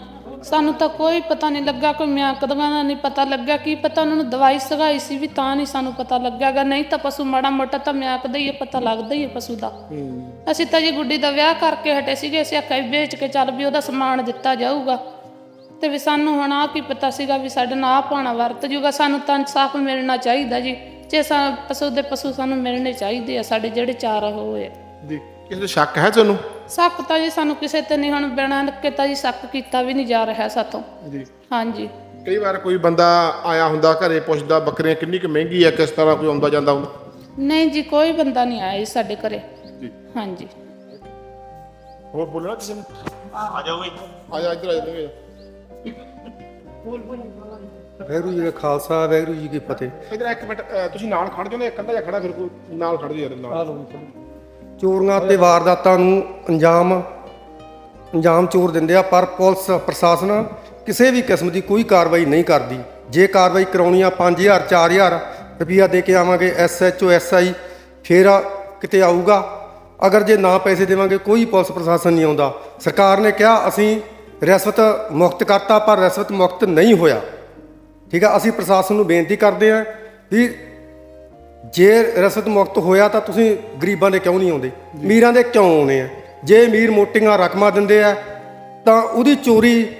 S9: ਸਾਨੂੰ ਤਾਂ ਕੋਈ ਪਤਾ ਨਹੀਂ ਲੱਗਾ ਕੋਈ ਮਿਆਕਦੀਆਂ ਦਾ ਨਹੀਂ ਪਤਾ ਲੱਗਿਆ ਕੀ ਪਤਾ ਉਹਨਾਂ ਨੂੰ ਦਵਾਈ ਸਗਾਈ ਸੀ ਵੀ ਤਾਂ ਨਹੀਂ ਸਾਨੂੰ ਪਤਾ ਲੱਗਿਆਗਾ ਨਹੀਂ ਤਾਂ ਪਸ਼ੂ ਮਾੜਾ ਮੋਟਾ ਤਾਂ ਮਿਆਕਦਾ ਹੀ ਹੈ ਪਤਾ ਲੱਗਦਾ ਹੀ ਹੈ ਪਸ਼ੂ ਦਾ। ਅਸੀਂ ਤਾਂ ਜੀ ਗੁੱਡੀ ਦਾ ਵਿਆਹ ਕਰਕੇ ਹਟੇ ਸੀਗੇ ਅਸੀਂ ਆਖਿਆ ਵੀ ਵੇਚ ਕੇ ਚੱਲ ਵੀ ਉਹਦਾ ਸਮਾਨ ਦਿੱਤਾ ਜਾਊਗਾ। ਤੇ ਵੀ ਸਾਨੂੰ ਹੁਣ ਆ ਕੀ ਪਤਾ ਸੀਗਾ ਵੀ ਸਾਡੇ ਨਾਲ ਆਹ ਪਾਣਾ ਵਰਤ ਜੂਗਾ ਸਾਨੂੰ ਤਾਂ ਇਨਸਾਫ ਮਿਲਣਾ ਚਾਹੀਦਾ ਜੀ। ਜੇ ਸਾ ਪਸ਼ੂ ਦੇ ਪਸ਼ੂ ਸਾਨੂੰ ਮਿਲਣੇ ਚਾਹੀਦੇ ਆ ਸਾਡੇ ਜਿਹੜੇ ਚਾਰ ਹੋਏ
S1: ਜੀ ਕਿਸੇ ਨੂੰ ਸ਼ੱਕ ਹੈ ਤੁਹਾਨੂੰ?
S9: ਸ਼ੱਕ ਤਾਂ ਜੀ ਸਾਨੂੰ ਕਿਸੇ ਤੇ ਨਹੀਂ ਹੁਣ ਬਿਨਾਂ ਨੱਕੇ ਤਾਂ ਜੀ ਸ਼ੱਕ ਕੀਤਾ ਵੀ ਨਹੀਂ ਜਾ ਰਿਹਾ ਸਾਤੋਂ।
S1: ਜੀ।
S9: ਹਾਂਜੀ।
S1: ਕਈ ਵਾਰ ਕੋਈ ਬੰਦਾ ਆਇਆ ਹੁੰਦਾ ਘਰੇ ਪੁੱਛਦਾ ਬੱਕਰੀਆਂ ਕਿੰਨੀ ਕੁ ਮਹਿੰਗੀ ਹੈ ਕਿਸ ਤਰ੍ਹਾਂ ਕੋਈ ਆਉਂਦਾ ਜਾਂਦਾ ਹੁੰਦਾ?
S9: ਨਹੀਂ ਜੀ ਕੋਈ ਬੰਦਾ ਨਹੀਂ ਆਇਆ ਜੀ ਸਾਡੇ ਘਰੇ। ਹਾਂਜੀ।
S1: ਹੋਰ ਬੋਲਣਾ ਕਿਸੇ ਨੂੰ? ਆ ਜਾਓ ਬਈ। ਆ ਜਾ ਇੱਧਰ ਆ ਜਾ
S8: ਵਾਹਿਗੁਰੂ ਜੀ। ਦਾ ਖਾਲਸਾ ਵਾਹਿਗੁਰੂ ਜੀ ਕੀ ਫਤਿਹ।
S1: ਇੱਧਰ ਇੱਕ ਮਿੰਟ ਅ, ਤੁਸੀਂ ਨਾਲ ਖੜ ਜਾਓ ਨਾ ਇੱਕ ਅੱਧਾ ਜਿਹਾ ਖੜਾ ਫਿਰ ਕੋਈ ਨਾਲ ਖੜ ਜਾਓ ਯਾਰ ਨਾਲ।
S10: ਚੋਰੀਆਂ ਤੇ ਵਾਰਦਾਤਾਂ ਨੂੰ ਅੰਜਾਮ ਅੰਜਾਮ ਚੋਰ ਦਿੰਦੇ ਆ, ਪਰ ਪੁਲਿਸ, ਪ੍ਰਸ਼ਾਸਨ ਕਿਸੇ ਵੀ ਕਿਸਮ ਦੀ ਕੋਈ ਕਾਰਵਾਈ ਨਹੀਂ ਕਰਦੀ। ਜੇ ਕਾਰਵਾਈ ਕਰਾਉਣੀ ਆ 5000 4000 ਰੁਪਿਆ ਦੇ ਕੇ ਆਵਾਂਗੇ ਐਸਐਚਓ ਐਸਆਈ ਫੇਰ ਆ- ਕਿਤੇ ਆਊਗਾ। ਅਗਰ ਜੇ ਨਾ ਪੈਸੇ ਦੇਵਾਂਗੇ, ਕੋਈ ਪੁਲਿਸ, ਪ੍ਰਸ਼ਾਸਨ ਨਹੀਂ ਆਉਂਦਾ। ਸਰਕਾਰ ਨੇ ਕਿਹਾ, ਅਸੀਂ ਰਿਸ਼ਵਤ ਮੁਕਤ ਕਰਤਾ, ਪਰ ਰਿਸ਼ਵਤ ਮੁਕਤ ਨਹੀਂ ਹੋਇਆ। ਠੀਕ ਆ, ਅਸੀਂ ਪ੍ਰਸ਼ਾਸਨ ਨੂੰ ਬੇਨਤੀ ਕਰਦੇ ਹਾਂ ਵੀ ਜੇ ਰਸਦ ਮੁਕਤ ਹੋਇਆ ਤਾਂ ਤੁਸੀਂ ਗਰੀਬਾਂ ਦੇ ਕਿਉਂ ਨਹੀਂ ਆਉਂਦੇ? ਅਮੀਰਾਂ ਦੇ ਕਿਉਂ ਆਉਣੇ ਆ? ਜੇ ਅਮੀਰ ਮੋਟੀਆਂ ਰਕਮਾਂ ਦਿੰਦੇ ਆ ਤਾਂ ਉਹਦੀ ਚੋਰੀ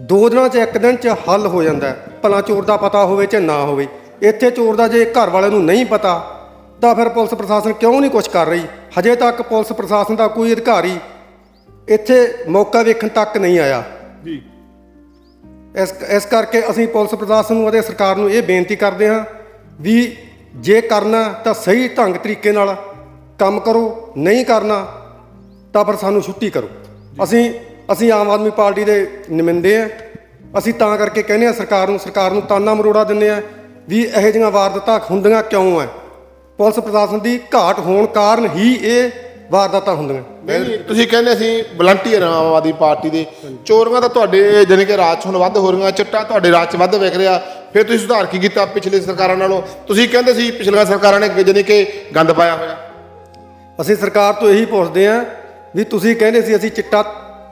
S10: ਦੋ ਦਿਨਾਂ 'ਚ ਇੱਕ ਦਿਨ 'ਚ ਹੱਲ ਹੋ ਜਾਂਦਾ। ਭਲਾ ਚੋਰ ਦਾ ਪਤਾ ਹੋਵੇ ਚਾਹੇ ਨਾ ਹੋਵੇ। ਇੱਥੇ ਚੋਰ ਦਾ ਜੇ ਘਰ ਵਾਲਿਆਂ ਨੂੰ ਨਹੀਂ ਪਤਾ ਤਾਂ ਫਿਰ ਪੁਲਿਸ ਪ੍ਰਸ਼ਾਸਨ ਕਿਉਂ ਨਹੀਂ ਕੁਝ ਕਰ ਰਹੀ? ਹਜੇ ਤੱਕ ਪੁਲਿਸ ਪ੍ਰਸ਼ਾਸਨ ਦਾ ਕੋਈ ਅਧਿਕਾਰੀ ਇੱਥੇ ਮੌਕਾ ਵੇਖਣ ਤੱਕ ਨਹੀਂ ਆਇਆ।
S1: ਜੀ।
S10: ਇਸ ਇਸ ਕਰਕੇ ਅਸੀਂ ਪੁਲਿਸ ਪ੍ਰਸ਼ਾਸਨ ਨੂੰ ਅਤੇ ਸਰਕਾਰ ਨੂੰ ਇਹ ਬੇਨਤੀ ਕਰਦੇ ਹਾਂ ਵੀ ਜੇ ਕਰਨਾ ਤਾਂ ਸਹੀ ਢੰਗ ਤਰੀਕੇ ਨਾਲ ਕੰਮ ਕਰੋ, ਨਹੀਂ ਕਰਨਾ ਤਾਂ ਫਿਰ ਸਾਨੂੰ ਛੁੱਟੀ ਕਰੋ। ਅਸੀਂ ਅਸੀਂ ਆਮ ਆਦਮੀ ਪਾਰਟੀ ਦੇ ਨਮਿੰਦੇ ਆ ਅਸੀਂ ਤਾਂ ਕਰਕੇ ਕਹਿੰਦੇ ਆ ਸਰਕਾਰ ਨੂੰ ਸਰਕਾਰ ਨੂੰ ਤਾਨਾ ਮਰੋੜਾ ਦਿੰਦੇ ਆ ਵੀ ਇਹੋ ਜਿਹੀਆਂ ਵਾਰਦਾਤਾਂ ਹੁੰਦੀਆਂ ਕਿਉਂ ਆ ਪੁਲਿਸ ਪ੍ਰਸ਼ਾਸਨ ਦੀ ਘਾਟ ਹੋਣ ਕਾਰਨ ਹੀ ਇਹ ਵਾਰਦਾਤਾਂ ਹੁੰਦੀਆਂ।
S1: ਨਹੀਂ ਤੁਸੀਂ ਕਹਿੰਦੇ ਅਸੀਂ ਵਲੰਟੀਅਰ ਆਮ ਆਦਮੀ ਪਾਰਟੀ ਦੇ। ਚੋਰੀਆਂ ਤਾਂ ਤੁਹਾਡੇ ਜਾਣੀ ਕਿ ਰਾਜ ਹੁਣ ਵੱਧ ਹੋ ਰਹੀਆਂ ਚਿੱਟਾ ਤੁਹਾਡੇ ਰਾਜ 'ਚ ਵੱਧ ਵਿਕ ਰਿਹਾ। ਫਿਰ ਤੁਸੀਂ ਸੁਧਾਰ ਕੀ ਕੀਤਾ ਪਿਛਲੇ ਸਰਕਾਰਾਂ ਨਾਲੋਂ? ਤੁਸੀਂ ਕਹਿੰਦੇ ਸੀ ਪਿਛਲੀਆਂ ਸਰਕਾਰਾਂ ਨੇ ਜਾਣੀ ਕਿ ਗੰਦ ਪਾਇਆ ਹੋਇਆ।
S10: ਅਸੀਂ ਸਰਕਾਰ ਤੋਂ ਇਹੀ ਪੁੱਛਦੇ ਹਾਂ ਵੀ ਤੁਸੀਂ ਕਹਿੰਦੇ ਸੀ ਅਸੀਂ ਚਿੱਟਾ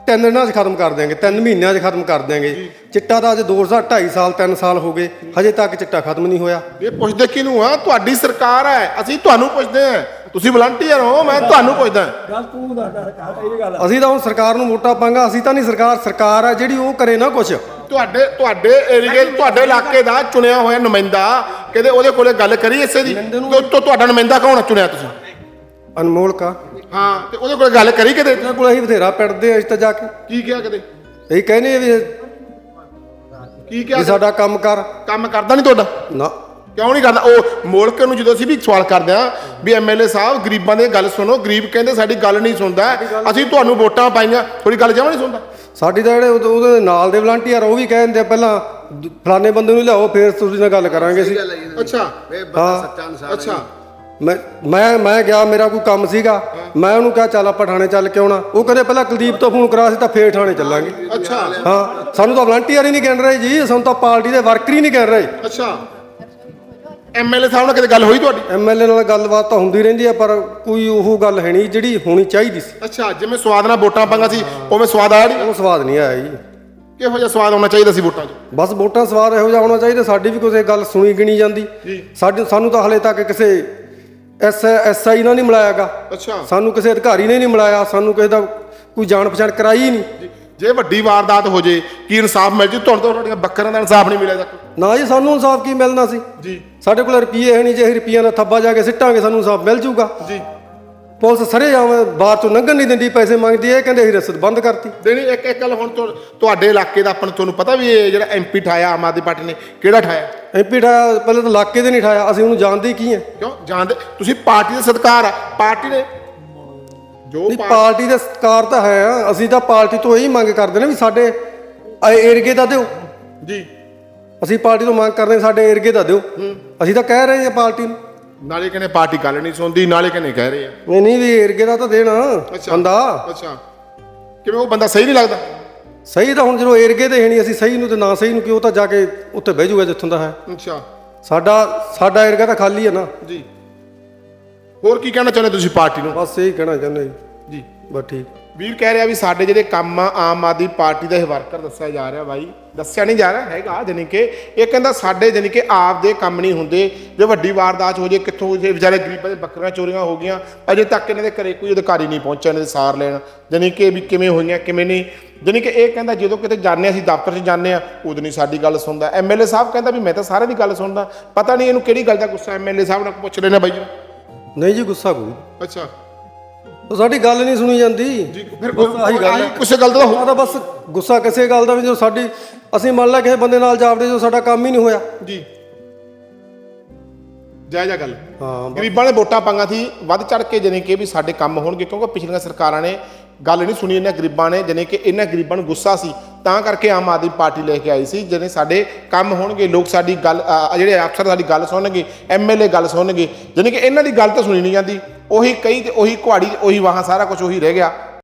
S10: ਤਿੰਨ ਦਿਨਾਂ 'ਚ ਖਤਮ ਕਰ ਦਿਆਂਗੇ ਤਿੰਨ ਮਹੀਨਿਆਂ 'ਚ ਖਤਮ ਕਰ ਦਿਆਂਗੇ। ਚਿੱਟਾ ਤਾਂ ਅੱਜ 2 ਸਾਲ 2.5 ਸਾਲ 3 ਸਾਲ ਹੋ ਗਏ ਹਜੇ ਤੱਕ ਚਿੱਟਾ ਖਤਮ ਨਹੀਂ ਹੋਇਆ।
S1: ਇਹ ਪੁੱਛਦੇ ਕਿਹਨੂੰ ਆ? ਤੁਹਾਡੀ ਸਰਕਾਰ ਹੈ। ਅਸੀਂ ਤੁਹਾਨੂੰ ਪੁੱਛਦੇ ਹਾਂ। ਤੁਸੀਂ ਵਲੰਟੀਅਰ ਹੋ ਮੈਂ ਤੁਹਾਨੂੰ ਪੁੱਛਦਾ।
S8: ਗੱਲ ਤੂੰ ਦਾ ਇਹ ਗੱਲ
S10: ਅਸੀਂ ਤਾਂ ਹੁਣ ਸਰਕਾਰ ਨੂੰ ਵੋਟਾਂ ਪਾਂਗਾ ਅਸੀਂ ਤਾਂ ਨਹੀਂ ਸਰਕਾਰ ਸਰਕਾਰ ਆ ਜਿਹੜੀ ਉਹ ਕਰੇ ਨਾ ਕੁਝ
S1: ਤੁਹਾਡੇ ਤੁਹਾਡੇ ਏਰੀਏ ਤੁਹਾਡੇ ਇਲਾਕੇ ਦਾ ਚੁਣਿਆ ਹੋਇਆ ਨੁਮਾਇੰਦਾ ਕਿਤੇ ਉਹਦੇ ਕੋਲੇ ਗੱਲ ਕਰੀ ਇਸੇ ਦੀ? ਤੋਂ ਤੁਹਾਡਾ ਨੁਮਾਇੰਦਾ ਕੌਣ ਚੁਣਿਆ ਤੁਸੀਂ?
S10: ਅਨਮੋਲ ਕਾ।
S1: ਹਾਂ ਤੇ ਉਹਦੇ ਕੋਲੇ ਗੱਲ ਕਰੀ ਕਿਤੇ?
S10: ਇਹਨਾਂ ਕੋਲ ਅਸੀਂ ਬਥੇਰਾ ਪਿੰਡਦੇ ਆ ਅੱਜ ਤਾਂ ਜਾ ਕੇ।
S1: ਕੀ ਕਿਹਾ ਕਿਤੇ?
S10: ਅਸੀਂ ਕਹਿੰਦੇ ਵੀ
S1: ਕੀ ਕਿਹਾ
S10: ਸਾਡਾ ਕੰਮ ਕਰ।
S1: ਕੰਮ ਕਰਦਾ ਨਹੀਂ ਤੁਹਾਡਾ?
S10: ਨਾ।
S1: ਕਿਉਂ ਨਹੀਂ ਕਰਦਾ? ਉਹ ਮੋਲਕ ਨੂੰ ਜਦੋਂ ਅਸੀਂ ਵੀ ਸਵਾਲ ਕਰਦੇ ਆ ਵੀ ਐਮਐਲਏ ਸਾਹਿਬ ਗਰੀਬਾਂ ਦੀ ਗੱਲ ਸੁਣੋ ਗਰੀਬ ਕਹਿੰਦੇ ਸਾਡੀ ਗੱਲ ਨਹੀਂ ਸੁਣਦਾ ਅਸੀਂ ਤੁਹਾਨੂੰ ਵੋਟਾਂ ਪਾਈਆਂ ਥੋੜੀ ਗੱਲ ਜਮਾਂ ਨਹੀਂ ਸੁਣਦਾ।
S10: ਸਾਡੀ ਤਾਂ ਜਿਹੜੇ ਉਹਦੇ- ਨਾਲ ਦੇ ਵਲੰਟੀਅਰ ਉਹ ਵੀ ਕਹਿੰਦੇ ਆ ਪਹਿਲਾਂ ਫਲਾਣੇ ਬੰਦੇ ਨੂੰ ਲਿਆਓ ਫਿਰ ਤੁਸੀਂ ਨਾਲ ਗੱਲ ਕਰਾਂਗੇ ਅਸੀਂ।
S1: ਅੱਛਾ।
S10: ਹਾਂ।
S1: ਅੱਛਾ।
S10: ਮੈਂ ਮੈਂ ਮੈਂ ਗਿਆ ਮੇਰਾ ਕੋਈ ਕੰਮ ਸੀਗਾ ਮੈਂ ਉਹਨੂੰ ਕਿਹਾ ਚੱਲ ਆਪਾਂ ਥਾਣੇ ਚੱਲ ਕੇ ਆਉਣਾ। ਉਹ ਕਹਿੰਦੇ ਪਹਿਲਾਂ ਕੁਲਦੀਪ ਤੋਂ ਫੋਨ ਕਰਾ ਸੀ ਤਾਂ ਫੇਰ ਥਾਣੇ ਚੱਲਾਂਗੇ।
S1: ਅੱਛਾ।
S10: ਹਾਂ। ਸਾਨੂੰ ਤਾਂ ਵਲੰਟੀਅਰ ਹੀ ਨਹੀਂ ਗਿਣ ਰਹੇ ਜੀ ਸਾਨੂੰ ਤਾਂ ਪਾਰਟੀ ਦੇ ਵਰਕਰ ਹੀ ਨਹੀਂ ਗਿਣ ਰਹੇ।
S1: ਅੱਛਾ। ਐਮਐਲਏ ਸਾਹਿਬ ਨਾਲ ਕਿਤੇ ਗੱਲ ਹੋਈ ਤੁਹਾਡੀ?
S10: ਐਮਐਲਏ ਨਾਲ ਗੱਲਬਾਤ ਤਾਂ ਹੁੰਦੀ ਰਹਿੰਦੀ ਹੈ ਪਰ ਕੋਈ ਉਹ ਗੱਲ ਹੈ ਨਹੀਂ ਜਿਹੜੀ ਹੋਣੀ ਚਾਹੀਦੀ ਸੀ।
S1: ਅੱਛਾ ਜਿਵੇਂ ਸਵਾਦ ਨਾਲ ਵੋਟਾਂ ਪਾਂਗਾ ਸੀ ਉਵੇਂ ਸਵਾਦ ਆਇਆ ਨਹੀਂ?
S10: ਉਹ ਸਵਾਦ ਨਹੀਂ ਆਇਆ ਜੀ।
S1: ਕਿਹੋ ਜਿਹਾ ਸਵਾਦ ਆਉਣਾ ਚਾਹੀਦਾ ਸੀ ਵੋਟਾਂ 'ਚ?
S10: ਬਸ ਵੋਟਾਂ ਸਵਾਦ ਇਹੋ ਜਿਹਾ ਹੋਣਾ ਚਾਹੀਦਾ ਸਾਡੀ ਵੀ ਕੋਈ ਗੱਲ ਸੁਣੀ ਗਿਣੀ ਜਾਂਦੀ। ਸਾਡੇ ਸਾਨੂੰ ਤਾਂ ਹਲੇ ਤੱਕ ਕਿਸੇ ਐਸ ਐਸਆਈ ਨਾਲ ਨਹੀਂ ਮਿਲਾਇਆਗਾ।
S1: ਅੱਛਾ।
S10: ਸਾਨੂੰ ਕਿਸੇ ਅਧਿਕਾਰੀ ਨੇ ਨਹੀਂ ਮਿਲਾਇਆ ਸਾਨੂੰ ਕਿਸੇ ਦਾ ਕੋਈ ਜਾਣ ਪਛਾਣ ਕਰਾਈ ਨਹੀਂ।
S1: ਜੇ ਵੱਡੀ ਵਾਰਦਾਤ ਹੋ ਜੇ ਕੀ ਇਨਸਾਫ ਮਿਲ ਜੇ? ਤੁਹਾਨੂੰ ਤਾਂ ਤੁਹਾਡੀਆਂ ਬੱਕਰਾਂ ਦਾ ਇਨਸਾਫ ਨਹੀਂ ਮਿਲਿਆ ਤੱਕ।
S10: ਨਾ ਜੀ ਸਾਨੂੰ ਇਨਸਾਫ ਕੀ ਮਿਲਣਾ ਸੀ?
S1: ਜੀ।
S10: ਸਾਡੇ ਕੋਲ ਰੁਪਈਏ ਹੈ ਨਹੀਂ ਜੇ ਰੁਪਈਆਂ ਦਾ ਥੱਬਾ ਜਾ ਕੇ ਸਿੱਟਾਂਗੇ ਸਾਨੂੰ ਇਨਸਾਫ ਮਿਲ ਜੂਗਾ
S1: ਜੀ।
S10: ਪੁਲਿਸ ਸਰੇ ਆਵੇਂ ਬਾਹਰ ਤੋਂ ਲੰਘਣ ਨਹੀਂ ਦਿੰਦੀ ਪੈਸੇ ਮੰਗਦੀ ਹੈ ਇਹ ਕਹਿੰਦੇ ਅਸੀਂ ਰਸਦ ਬੰਦ ਕਰਤੀ।
S1: ਦੇਣੀ ਇੱਕ ਇੱਕ ਗੱਲ ਹੁਣ ਤੁਹਾ- ਤੁਹਾਡੇ ਇਲਾਕੇ ਦਾ ਆਪਾਂ ਨੂੰ ਤੁਹਾਨੂੰ ਪਤਾ ਵੀ ਇਹ ਜਿਹੜਾ ਐਮਪੀ ਠਾਇਆ ਆਮ ਆਦਮੀ ਪਾਰਟੀ ਨੇ ਕਿਹੜਾ ਠਾਇਆ?
S10: ਐਮਪੀ ਠਾਇਆ ਪਹਿਲਾਂ ਤਾਂ ਇਲਾਕੇ ਦੇ ਨਹੀਂ ਠਾਇਆ ਅਸੀਂ ਉਹਨੂੰ ਜਾਣਦੇ ਕੀ ਹੈ।
S1: ਕਿਉਂ? ਜਾਣਦੇ ਤੁਸੀਂ ਪਾਰਟੀ ਦਾ ਸਤਿਕਾਰ ਆ। ਪਾਰਟੀ ਨੇ ਜੋ
S10: ਨਹੀਂ ਪਾਰਟੀ ਦਾ ਸਤਿਕਾਰ ਤਾਂ ਹੈ ਆ, ਅਸੀਂ ਤਾਂ ਪਾਰਟੀ ਤੋਂ ਇਹੀ ਮੰਗ ਕਰਦੇ ਨੇ ਵੀ ਸਾਡੇ ਏਰਗੇ ਦਾ ਦਿਓ।
S1: ਜੀ।
S10: ਅਸੀਂ ਪਾਰਟੀ ਤੋਂ ਮੰਗ ਕਰਦੇ ਹਾਂ ਸਾਡੇ ਏਰਗੇ ਦਾ ਦਿਓ। ਅਸੀਂ ਤਾਂ ਕਹਿ ਰਹੇ ਹਾਂ ਪਾਰਟੀ ਨੂੰ।
S1: ਨਾਲੇ ਕਹਿੰਦੇ ਪਾਰਟੀ ਗੱਲ ਨਹੀਂ ਸੁਣਦੀ ਨਾਲੇ ਕਹਿੰਦੇ ਕਹਿ ਰਹੇ ਆ।
S10: ਨਹੀਂ ਨਹੀਂ ਵੀ ਏਰਗੇ ਦਾ ਤਾਂ ਦੇਣਾ ਬੰਦਾ।
S1: ਅੱਛਾ। ਕਿਵੇਂ ਉਹ ਬੰਦਾ ਸਹੀ ਨਹੀਂ ਲੱਗਦਾ?
S10: ਸਹੀ ਤਾਂ ਹੁਣ ਜਦੋਂ ਏਰਗੇ ਦੇ ਹੈ ਨਹੀਂ ਅਸੀਂ ਸਹੀ ਨੂੰ ਤੇ ਨਾ ਸਹੀ ਨੂੰ ਕਿ ਉਹ ਤਾਂ ਜਾ ਕੇ ਉੱਥੇ ਬਹਿ ਜਾਊਗਾ ਜਿੱਥੋਂ ਦਾ ਹੈ।
S1: ਅੱਛਾ।
S10: ਸਾਡਾ ਸਾਡਾ ਏਰਗਾ ਤਾਂ ਖਾਲੀ ਹੈ ਨਾ।
S1: ਜੀ। ਹੋਰ ਕੀ ਕਹਿਣਾ ਚਾਹੁੰਦੇ ਤੁਸੀਂ ਪਾਰਟੀ ਨੂੰ?
S10: ਬਸ ਇਹੀ ਕਹਿਣਾ ਚਾਹੁੰਦੇ ਜੀ।
S1: ਜੀ।
S10: ਬਸ ਠੀਕ।
S1: ਵੀਰ ਕਹਿ ਰਿਹਾ ਵੀ ਸਾਡੇ ਜਿਹੜੇ ਕੰਮ ਆ ਆਮ ਆਦਮੀ ਪਾਰਟੀ ਦਾ ਇਹ ਵਰਕਰ ਦੱਸਿਆ ਜਾ ਰਿਹਾ ਬਾਈ। ਦੱਸਿਆ ਨਹੀਂ ਜਾ ਰਿਹਾ ਹੈਗਾ ਜਾਣੀ ਕਿ ਇਹ ਕਹਿੰਦਾ ਸਾਡੇ ਜਾਣੀ ਕਿ ਆਪ ਦੇ ਕੰਮ ਨਹੀਂ ਹੁੰਦੇ। ਜੇ ਵੱਡੀ ਵਾਰਦਾਤ ਹੋ ਜੇ ਕਿੱਥੋਂ ਜੇ ਵਿਚਾਰੇ ਗਰੀਬਾਂ ਦੇ ਬੱਕਰੀਆਂ ਚੋਰੀਆਂ ਹੋ ਗਈਆਂ ਅਜੇ ਤੱਕ ਇਹਨਾਂ ਦੇ ਘਰੇ ਕੋਈ ਅਧਿਕਾਰੀ ਨਹੀਂ ਪਹੁੰਚਿਆ ਇਹਨਾਂ ਦੇ ਸਾਰ ਲੈਣ। ਜਾਣੀ ਕਿ ਵੀ ਕਿਵੇਂ ਹੋਈਆਂ ਕਿਵੇਂ ਨਹੀਂ। ਜਾਣੀ ਕਿ ਇਹ ਕਹਿੰਦਾ ਜਦੋਂ ਕਿਤੇ ਜਾਂਦੇ ਅਸੀਂ ਦਫ਼ਤਰ 'ਚ ਜਾਂਦੇ ਆ ਉਦੋਂ ਨਹੀਂ ਸਾਡੀ ਗੱਲ ਸੁਣਦਾ। ਐਮਐਲਏ ਸਾਹਿਬ ਕਹਿੰਦਾ ਵੀ ਮੈਂ ਤਾਂ ਸਾਰਿਆਂ ਦੀ ਗੱਲ ਸੁਣਦਾ। ਪਤਾ ਨਹੀਂ ਇਹਨੂੰ ਕਿਹੜੀ ਗੱਲ ਦਾ ਗੁੱਸਾ ਐਮਐਲਏ ਸਾਹਿਬ ਨਾਲ ਪੁੱਛ ਲੈਣਾ ਬਾਈ ਜੀ।
S10: ਨਹੀਂ ਜੀ ਗੁੱਸਾ ਕੋਈ।
S1: ਅੱਛਾ।
S10: ਉਹ ਸਾਡੀ ਗੱਲ ਨਹੀਂ ਸੁਣੀ ਜਾਂਦੀ।
S1: ਜੀ ਫਿਰ
S10: ਆਹੀ ਗੱਲ ਹੈ।
S1: ਕਿਸੇ ਗੱਲ ਦਾ
S10: ਤਾਂ ਬਸ ਗੁੱਸਾ ਕਿਸੇ ਗੱਲ ਦਾ ਵੀ ਜੋ ਸਾਡੀ ਅਸੀਂ ਮੰਨ ਲਾ ਕਿਸੇ ਬੰਦੇ ਨਾਲ ਜਾਵੜੇ ਜੋ ਸਾਡਾ ਕੰਮ ਹੀ ਨਹੀਂ ਹੋਇਆ।
S1: ਜੀ। ਜੈ ਜੈ ਗੱਲ।
S10: ਹਾਂ
S1: ਗਰੀਬਾਂ ਨੇ ਵੋਟਾਂ ਪਾਈਆਂ ਸੀ ਵੱਧ ਚੜ ਕੇ ਜਾਣੀ ਕਿ ਵੀ ਸਾਡੇ ਕੰਮ ਹੋਣਗੇ ਕਿਉਂਕਿ ਪਿਛਲੀਆਂ ਸਰਕਾਰਾਂ ਨੇ ਗੱਲ ਨਹੀਂ ਸੁਣੀ ਇਹਨਾਂ ਗਰੀਬਾਂ ਨੇ ਜਾਣੀ ਕਿ ਇਹਨਾਂ ਗਰੀਬਾਂ ਨੂੰ ਗੁੱਸਾ ਸੀ। ਤਾਂ ਕਰਕੇ ਆਮ ਆਦਮੀ ਪਾਰਟੀ ਲੈ ਕੇ ਆਈ ਸੀ ਜਿਹਨੇ ਸਾਡੇ ਕੰਮ ਹੋਣਗੇ, ਲੋਕ ਸਾਡੀ ਗੱਲ ਜਿਹੜੇ ਅਫਸਰ ਸਾਡੀ ਗੱਲ ਸੁਣਨਗੇ ਐਮਐਲਏ ਗੱਲ ਸੁਣਨਗੇ, ਜਾਣੀ ਕਿ ਇਹਨਾਂ ਦੀ ਗੱਲ ਤਾਂ ਸੁਣੀ ਨਹੀਂ ਜਾਂਦੀ। ਉਹੀ ਕਈ ਤੇ ਉਹੀ ਕੁਹਾੜੀ, ਉਹੀ ਵਾਹਾਂ ਸਾਰਾ ਕੁਝ ਉਹੀ ਰਹਿ ਗਿਆ।